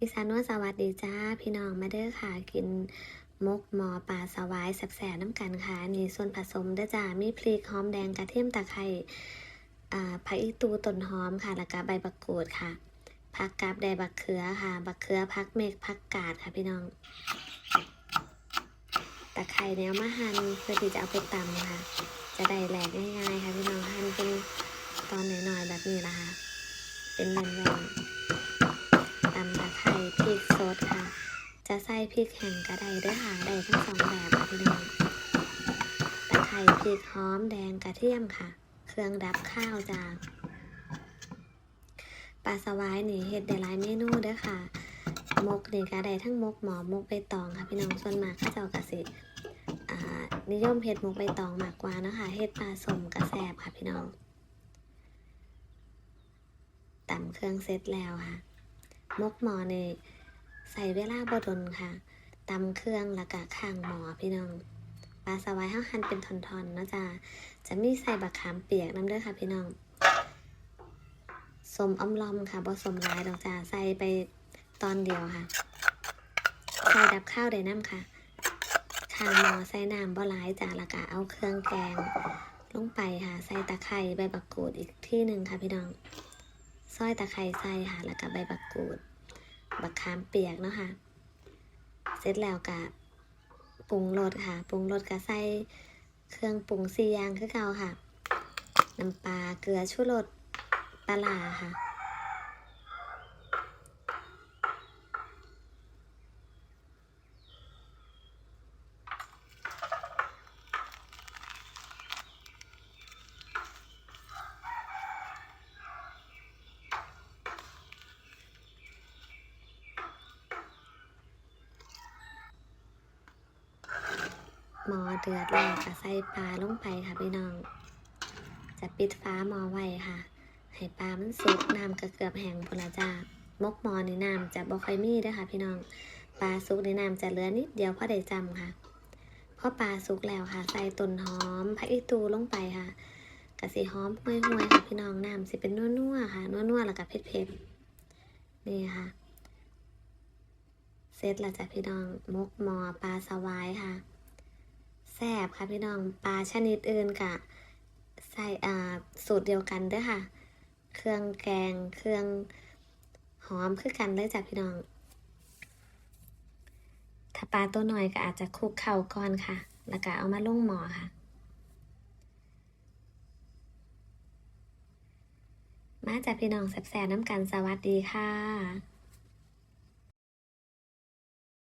อีสานว่าสวัสดีจ้า พี่น้องมาเด้อค่ะ กินมกหมอปลาสวายแสบๆน้ำกันค่ะนี่ส่วนผสมเด้อจ้า มีพริกหอมแดงกระเทียมตะไคร้อ่ผักอีตูต้นหอมค่ะ แล้วก็ใบบักกูดค่ะผักกาบไดบักเขือค่ะ บักเขือผักเมกผักกาดค่ะพี่น้อง ตะไคร้เนี่ยมาหั่นเพื่อที่จะเอาไปตำค่ะ จะได้แหลกง่ายๆค่ะพี่น้องหั่นเป็นตอนน้อยๆแบบนี้ละคะเป็นแว่นๆ จะใส่พริกแห้งก็ได้เด้วยค่ะได้ทั้งสองแบบค่ะพี่น้องตะไคร้พริกหอมแดงกระเทียมค่ะ เครื่องดับข้าวจ้าปลาสวายนี่เฮ็ดได้หลายเมนูเด้อค่ะมกนี่ก็ได้ทั้งมกหมอมกใบตองค่ะพี่น้องส่วนมากข้าเจ้ากะสิอ่านิยมเฮ็ดมกใบตองมากกว่านะคะเฮ็ดปลาสมกระแสบค่ะพี่น้องตำเครื่องเสร็จแล้วค่ะ มกหมอนี่ ใส่เวลาบ่ดนค่ะตำเครื่องแล้วก็ข้างหมอพี่น้องปลาสวายเฮาหั่นเป็นท่อนๆเนะจ้าจะมีใส่บักขามเปียกน้ำเด้อค่ะพี่น้องสมอมลอมค่ะบ่สมลายดอกจ้าใส่ไปตอนเดียวค่ะ ใส่ดับข้าวได้น้ำค่ะข้างหม้อใส่น้ำบ่หลายจ้าแล้วก็เอาเครื่องแกงลงไปค่ะ ใส่ตะไคร้ใบบักกูดอีกที่หนึ่งค่ะพี่น้อง ซอยตะไคร้ใส่ค่ะแล้วก็ใบบักกูด บักขามเปียกเนาะค่ะ เสร็จแล้วกะปรุงรสค่ะ ปรุงรสกะใส่เครื่องปรุงสี่อย่างคือเก่าค่ะ น้ำปลา เกลือชูรสปลาร้าค่ะ หมอเดือดแล้วก็ใส่ปลาลงไปค่ะพี่น้อง จะปิดฟ้าหมอไว้ค่ะ ให้ปลามันสุกน้ำก็เกือบแห้งพละจ้ามกหมอในน้ำจะบ่ค่อยมีด้วยค่ะพี่น้อง ปลาสุกในน้ำจะเหลือนิดเดียวพอได้จำค่ะพอปลาสุกแล้วค่ะ ใส่ต้นหอมผักอีตูลงไปค่ะกะสีหอมห่วยๆค่ะพี่น้องน้ำสิเป็นนัวๆค่ะนัวๆแล้วก็เผ็ดๆนี่ค่ะเสร็จแล้วจ้ะพี่น้องมกหมอปลาสวายค่ะ แซ่บค่ะพี่น้องปลาชนิดอื่นกะใส่อ่าสูตรเดียวกันเด้วยค่ะ เครื่องแกงเครื่องหอมคือกันเลยจ้ะพี่น้อง ถ้าปลาตัวหน่อยก็อาจจะคลุกเข่าก่อนค่ะ แล้วก็เอามาลงหม้อค่ะ มาจากพี่น้องแซ่บๆน้ำกันสวัสดีค่ะ